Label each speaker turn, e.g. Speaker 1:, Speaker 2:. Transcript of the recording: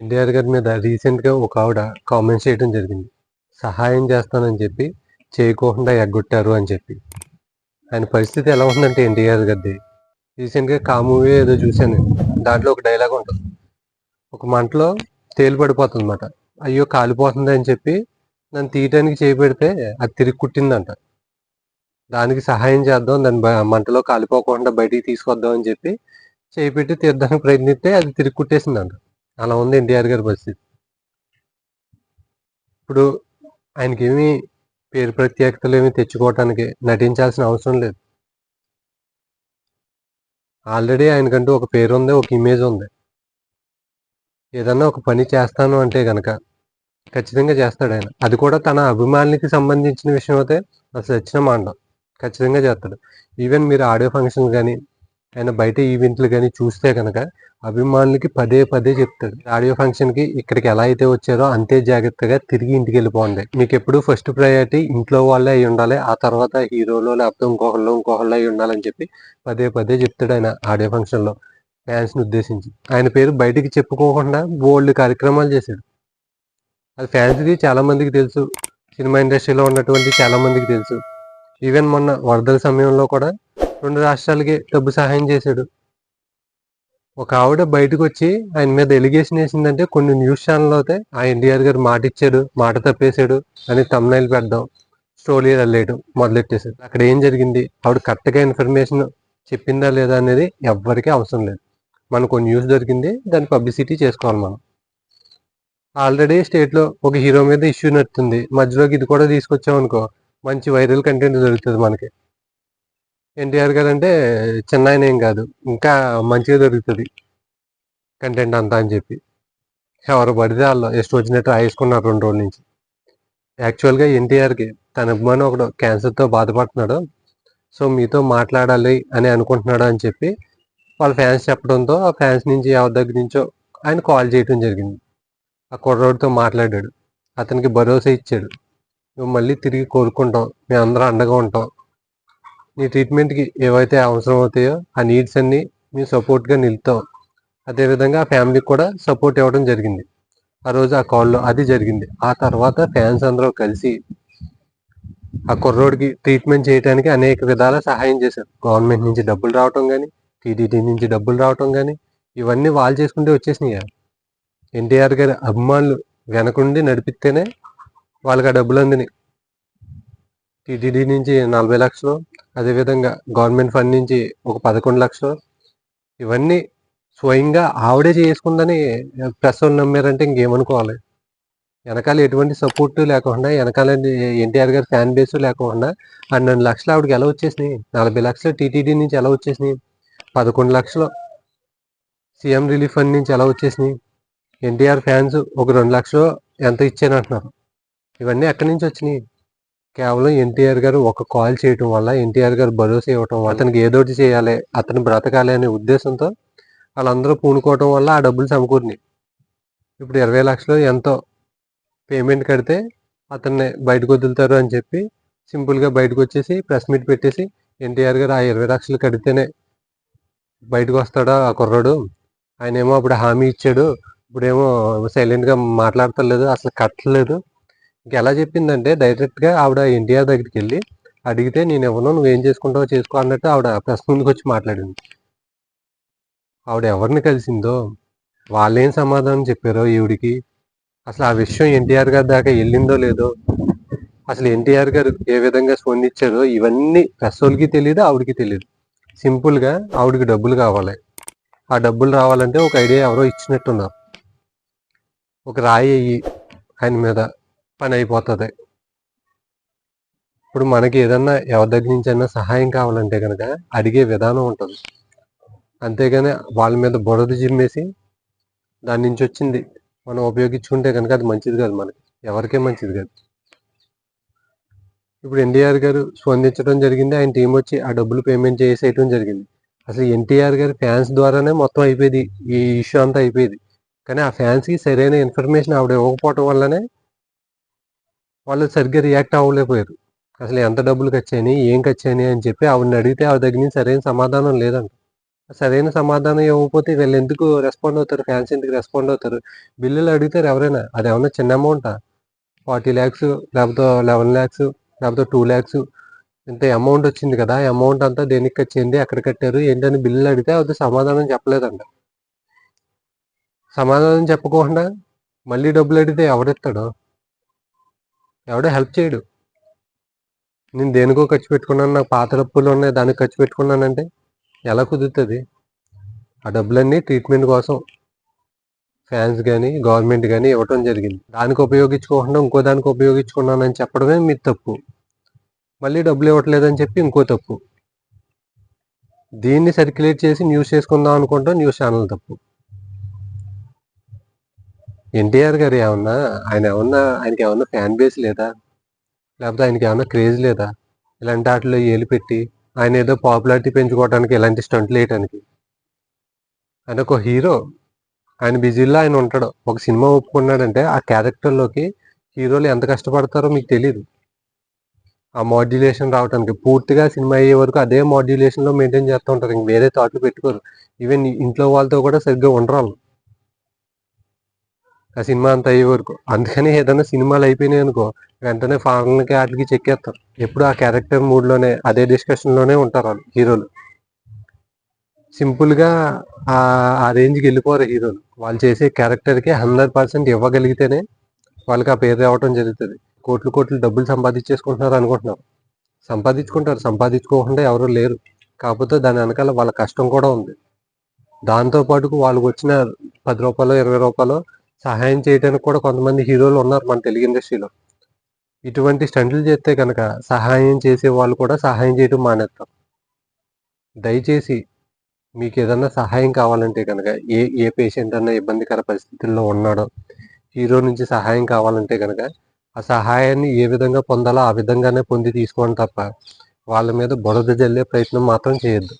Speaker 1: ఎన్టీఆర్ గారి మీద రీసెంట్‌గా ఒక ఆవిడ కామెంట్స్ చేయడం జరిగింది. సహాయం చేస్తానని చెప్పి చేయకోకుండా ఎగ్గొట్టారు అని చెప్పి. ఆయన పరిస్థితి ఎలా ఉందంటే ఎన్టీఆర్ గారిది రీసెంట్‌గా కామూవీ ఏదో చూసాను. దాంట్లో ఒక డైలాగ్ ఉంటుంది ఒక మంటలో తేలు పడిపోతుందన్నమాట. అయ్యో! కాలిపోతుంది అని చెప్పి నన్ను తీయటానికి చేయి పెడితే అది తిరిగి కుట్టిందంట. దానికి సహాయం చేద్దాం దాని బ మంటలో కాలిపోకుండా బయటికి తీసుకొద్దాం అని చెప్పి చేయి పెట్టి ప్రయత్నిస్తే అది తిరిగి కుట్టేసిందంట. అలా ఉంది ఎన్టీఆర్ గారి పరిస్థితి. ఇప్పుడు ఆయనకి ఏమీ పేరు ప్రత్యేకతలు ఏమి తెచ్చుకోవటానికి నటించాల్సిన అవసరం లేదు. ఆల్రెడీ ఆయనకంటూ ఒక పేరు ఉంది ఒక ఇమేజ్ ఉంది. ఏదన్నా ఒక పని చేస్తాను అంటే కనుక ఖచ్చితంగా చేస్తాడు ఆయన అది కూడా తన అభిమానులకి సంబంధించిన విషయం అయితే అసలు వచ్చిన మాట ఖచ్చితంగా చేస్తాడు. ఈవెన్ మీరు ఆడియో ఫంక్షన్ కానీ ఆయన బయట ఈవెంట్లు కానీ చూస్తే కనుక అభిమానులకి పదే పదే చెప్తాడు. ఆడియో ఫంక్షన్‌కి ఇక్కడికి ఎలా అయితే వచ్చారో అంతే జాగ్రత్తగా తిరిగి ఇంటికెళ్ళిపోండి. మీకెప్పుడు ఫస్ట్ ప్రయారిటీ ఇంట్లో వాళ్ళే అయ్యుండాలి. ఆ తర్వాత హీరోలో లేకపోతే ఇంకొకళ్ళు, ఇంకొకళ్ళు ఉండాలని చెప్పి పదే పదే చెప్తాడు ఆయన ఆడియో ఫంక్షన్‌లో ఫ్యాన్స్‌ని ఉద్దేశించి. ఆయన పేరు బయటికి చెప్పుకోకుండా బోల్డ్ కార్యక్రమాలు చేశాడు. అది ఫ్యాన్స్‌కి చాలా మందికి తెలుసు. సినిమా ఇండస్ట్రీలో ఉన్నటువంటి చాలా మందికి తెలుసు. ఈవెన్ మొన్న వరదల సమయంలో కూడా రెండు రాష్ట్రాలకి డబ్బు సహాయం చేశాడు. ఒక ఆవిడ బయటకొచ్చి ఆయన మీద ఎలిగేషన్ వేసిందంటే కొన్ని న్యూస్ ఛానల్ అయితే ఆ ఎన్టీఆర్ గారు మాటిచ్చాడు, మాట తప్పేశాడు అని థంబ్‌నెయిల్ పెట్టడం, స్టోరీ వెళ్ళేయడం మొదలెట్టేశాడు అక్కడ ఏం జరిగింది? ఆవిడ కరెక్ట్‌గా ఇన్ఫర్మేషన్ చెప్పిందా లేదా అనేది ఎవ్వరికీ అవసరం లేదు. మనకు న్యూస్ దొరికింది. దాన్ని పబ్లిసిటీ చేసుకోవాలి మనం. ఆల్రెడీ స్టేట్‌లో ఒక హీరో మీద ఇష్యూ నడుతుంది. మధ్యలోకి ఇది కూడా తీసుకొచ్చామనుకో మంచి వైరల్ కంటెంట్ దొరుకుతుంది మనకి. ఎన్టీఆర్ గారు అంటే గారంటే చిన్నాయనేం కాదు. ఇంకా మంచిగా దొరుకుతుంది కంటెంట్ అంతా అని చెప్పి. ఎవరు పడితే వాళ్ళు ఆళ్ళు ఇష్టమొచ్చినట్టు రాయేసుకున్నారు రెండు రోజుల నుంచి. యాక్చువల్‌గా ఎన్టీఆర్‌కి తన అభిమాని ఒకడు క్యాన్సర్‌తో బాధపడుతున్నాడు. సో, మీతో మాట్లాడాలి అని అనుకుంటున్నాడు అని చెప్పి వాళ్ళ ఫ్యాన్స్ చెప్పడంతో ఆ ఫ్యాన్స్ నుంచి ఎవరి దగ్గర నుంచో ఆయన కాల్ చేయటం జరిగింది. ఆ కుర్రోడితో మాట్లాడాడు. అతనికి భరోసా ఇచ్చాడు. నువ్వు మళ్ళీ తిరిగి కోలుకుంటావు. మేమందరం అండగా ఉంటాం. నీ ట్రీట్మెంట్‌కి ఏవైతే అవసరం అవుతాయో ఆ నీడ్స్ అన్నీ మేము సపోర్ట్‌గా నిలుతాం. అదేవిధంగా ఆ ఫ్యామిలీకి కూడా సపోర్ట్ ఇవ్వడం జరిగింది. ఆ రోజు ఆ కాల్‌లో అది జరిగింది. ఆ తర్వాత ఫ్యాన్స్ అందరూ కలిసి ఆ కుర్రోడికి ట్రీట్మెంట్ చేయటానికి అనేక విధాల సహాయం చేశారు. గవర్నమెంట్ నుంచి డబ్బులు రావటం కానీ టీడీటీ నుంచి డబ్బులు రావటం కానీ ఇవన్నీ వాళ్ళు చేసుకుంటే వచ్చేసినాయి ఎన్టీఆర్ గారి అభిమానులు వెనకుండి నడిపిస్తేనే వాళ్ళకి ఆ డబ్బులు అందినాయి. టీటీడీ నుంచి నలభై లక్షలు అదేవిధంగా గవర్నమెంట్ ఫండ్ నుంచి ఒక పదకొండు లక్షలు ఇవన్నీ స్వయంగా ఆవిడే చేసుకుందని ప్రెస్ నమ్మారంటే ఇంకేమనుకోవాలి? వెనకాల ఎటువంటి సపోర్ట్ లేకుండా వెనకాల ఎన్టీఆర్ గారి ఫ్యాన్ బేస్ లేకుండా పన్నెండు లక్షలు ఆవిడకి ఎలా వచ్చేసినాయి? 40,00,000 టీటీడీ నుంచి ఎలా వచ్చేసినాయి? పదకొండు లక్షలు సీఎం రిలీఫ్ ఫండ్ నుంచి ఎలా వచ్చేసినాయి? ఎన్టీఆర్ ఫ్యాన్స్ ఒక రెండు లక్షలు ఎంత ఇచ్చానంటున్నారు. ఇవన్నీ ఎక్కడి నుంచి వచ్చినాయి? కేవలం ఎన్టీఆర్ గారు ఒక కాల్ చేయటం వల్ల, ఎన్టీఆర్ గారు భరోసా ఇవ్వటం వల్ల, అతనికి ఏదోటి చేయాలి, అతను బ్రతకాలి అనే ఉద్దేశంతో వాళ్ళందరూ పూనుకోవటం వల్ల ఆ డబ్బులు సమకూరినాయి. ఇప్పుడు ఇరవై లక్షలు ఎంతో పేమెంట్ కడితే అతన్ని బయటకు వదులుతారు అని చెప్పి సింపుల్‌గా బయటకొచ్చేసి ప్రెస్ మీట్ పెట్టేసి ఎన్టీఆర్ గారు ఆ ఇరవై లక్షలు కడితేనే బయటకొస్తాడు ఆ కుర్రోడు. ఆయనేమో అప్పుడు హామీ ఇచ్చాడు. ఇప్పుడేమో సైలెంట్‌గా మాట్లాడతలేదు. అసలు కట్టలేదు. ఇంకెలా చెప్పిందంటే డైరెక్ట్‌గా ఆవిడ ఎన్టీఆర్ దగ్గరికి వెళ్ళి అడిగితే నేను ఎవరు నువ్వు నువ్వేం చేసుకుంటావో చేసుకో అన్నట్టు ఆవిడ ప్రెస్ ముందుకొచ్చి మాట్లాడింది. ఆవిడ ఎవరిని కలిసిందో, వాళ్ళేం సమాధానం చెప్పారో ఈవిడికి అసలు ఆ విషయం ఎన్టీఆర్ గారి దాకా వెళ్ళిందో లేదో, అసలు ఎన్టీఆర్ గారు ఏ విధంగా స్పందించారో ఇవన్నీ ప్రెసోళ్ళకి తెలియదు ఆవిడికి తెలియదు సింపుల్‌గా ఆవిడకి డబ్బులు కావాలి. ఆ డబ్బులు రావాలంటే ఒక ఐడియా ఎవరో ఇచ్చినట్టున్నారు. ఒక రాయి అయ్యి ఆయన మీద పని అయిపోతుంది ఇప్పుడు మనకి ఏదన్నా ఎవరి దగ్గర నుంచి అయినా సహాయం కావాలంటే కనుక అడిగే విధానం ఉంటుంది అంతేగాని వాళ్ళ మీద బురద జిమ్మేసి దాని నుంచి వచ్చింది మనం ఉపయోగించుకుంటే కనుక అది మంచిది కాదు మనకి. ఎవరికే మంచిది కాదు. ఇప్పుడు ఎన్టీఆర్ గారు స్పందించడం జరిగింది. ఆయన టీం వచ్చి ఆ డబ్బులు పేమెంట్ చేసేయటం జరిగింది. అసలు ఎన్టీఆర్ గారి ఫ్యాన్స్ ద్వారానే మొత్తం అయిపోయేది. ఈ ఇష్యూ అంతా అయిపోయేది. కానీ ఆ ఫ్యాన్స్‌కి సరైన ఇన్ఫర్మేషన్ ఆవిడ ఇవ్వకపోవటం వల్లనే వాళ్ళు సరిగ్గా రియాక్ట్ అవ్వలేకపోయారు. అసలు ఎంత డబ్బులు ఖర్చయినాయి? ఏం ఖర్చయినాయి? అని చెప్పి ఆవిడని అడిగితే ఆవిడ దగ్గర నుంచి సరైన సమాధానం లేదంట. సరైన సమాధానం ఇవ్వకపోతే వీళ్ళు ఎందుకు రెస్పాండ్ అవుతారు ఫ్యాన్స్ ఎందుకు రెస్పాండ్ అవుతారు బిల్లులు అడుగుతారు ఎవరైనా అది ఏమన్నా చిన్న అమౌంటా ఫార్టీ ల్యాక్స్ లేకపోతే లెవెన్ ల్యాక్స్ లేకపోతే టూ ల్యాక్స్ ఇంత అమౌంట్ వచ్చింది కదా అమౌంట్ అంతా దేనికి కచ్చింది ఎక్కడ కట్టారు ఏంటని బిల్లులు అడిగితే అది సమాధానం చెప్పలేదంట సమాధానం చెప్పకుండా మళ్ళీ డబ్బులు అడిగితే ఎవడిస్తాడు ఎవడో హెల్ప్ చేయడు. నేను దేనికో ఖర్చు పెట్టుకున్నాను నాకు పాత డబ్బులు ఉన్నాయి దానికి ఖర్చు పెట్టుకున్నానంటే ఎలా కుదురుతుంది? ఆ డబ్బులన్నీ ట్రీట్మెంట్ కోసం ఫ్యాన్స్ కానీ గవర్నమెంట్ కానీ ఇవ్వటం జరిగింది. దానికి ఉపయోగించుకోకుండా ఇంకో దానికి ఉపయోగించుకున్నానని చెప్పడమే మీ తప్పు. మళ్ళీ డబ్బులు ఇవ్వట్లేదని చెప్పి ఇంకో తప్పు. దీన్ని సర్క్యులేట్ చేసి న్యూస్ చేసుకుందాం అనుకుంటాం న్యూస్ ఛానల్ తప్పు. ఎన్టీఆర్ గారు ఏమన్నా ఆయన ఏమన్నా ఆయనకి ఏమన్నా ఫ్యాన్ బేస్ లేదా? లేకపోతే ఆయనకి ఏమన్నా క్రేజ్ లేదా? ఇలాంటి వాటిలో ఏలు పెట్టి ఆయన ఏదో పాపులారిటీ పెంచుకోవడానికి ఇలాంటి స్టంట్లు వేయటానికి. ఆయన ఒక హీరో ఆయన బిజీలో ఆయన ఉంటాడు. ఒక సినిమా ఒప్పుకున్నాడంటే ఆ క్యారెక్టర్లోకి హీరోలు ఎంత కష్టపడతారో మీకు తెలియదు ఆ మాడ్యులేషన్ రావడానికి పూర్తిగా సినిమా అయ్యే వరకు అదే మాడ్యులేషన్లో మెయింటైన్ చేస్తూ ఉంటారు. ఇంక వేరే థాట్లు పెట్టుకోరు. ఈవెన్ ఇంట్లో వాళ్ళతో కూడా సరిగ్గా ఉండరు వాళ్ళు. ఆ సినిమా అంత అయ్యే వరకు. అందుకని ఏదైనా సినిమాలు అయిపోయినాయి అనుకో వెంటనే ఫారెన్కి వాటికి చెక్కేస్తారు ఎప్పుడు ఆ క్యారెక్టర్ మూడ్లోనే అదే డిస్కషన్లోనే ఉంటారు వాళ్ళు హీరోలు. సింపుల్గా ఆ రేంజ్కి వెళ్ళిపోరు హీరోలు. వాళ్ళు చేసే క్యారెక్టర్కి హండ్రెడ్ పర్సెంట్ ఇవ్వగలిగితేనే వాళ్ళకి ఆ పేరు రావటం జరుగుతుంది. కోట్లు కోట్లు డబ్బులు సంపాదించేసుకుంటున్నారు అనుకుంటున్నారు. సంపాదించుకుంటారు. సంపాదించుకోకుండా ఎవరు లేరు. కాకపోతే దాని వెనకాల వాళ్ళ కష్టం కూడా ఉంది. దాంతో పాటు వాళ్ళకి వచ్చిన పది రూపాయలు ఇరవై రూపాయలు సహాయం చేయడానికి కూడా కొంతమంది హీరోలు ఉన్నారు మన తెలుగు ఇండస్ట్రీలో. ఇటువంటి స్టంట్లు చేస్తే కనుక సహాయం చేసే వాళ్ళు కూడా సహాయం చేయడం మానేస్తాం దయచేసి మీకు ఏదన్నా సహాయం కావాలంటే కనుక ఏ ఏ పేషెంట్ అన్న ఇబ్బందికర పరిస్థితుల్లో ఉన్నాడో హీరో నుంచి సహాయం కావాలంటే కనుక ఆ సహాయాన్ని ఏ విధంగా పొందాలో ఆ విధంగానే పొంది తీసుకోండి తప్ప వాళ్ళ మీద బురద జల్లే ప్రయత్నం మాత్రం చేయొద్దు.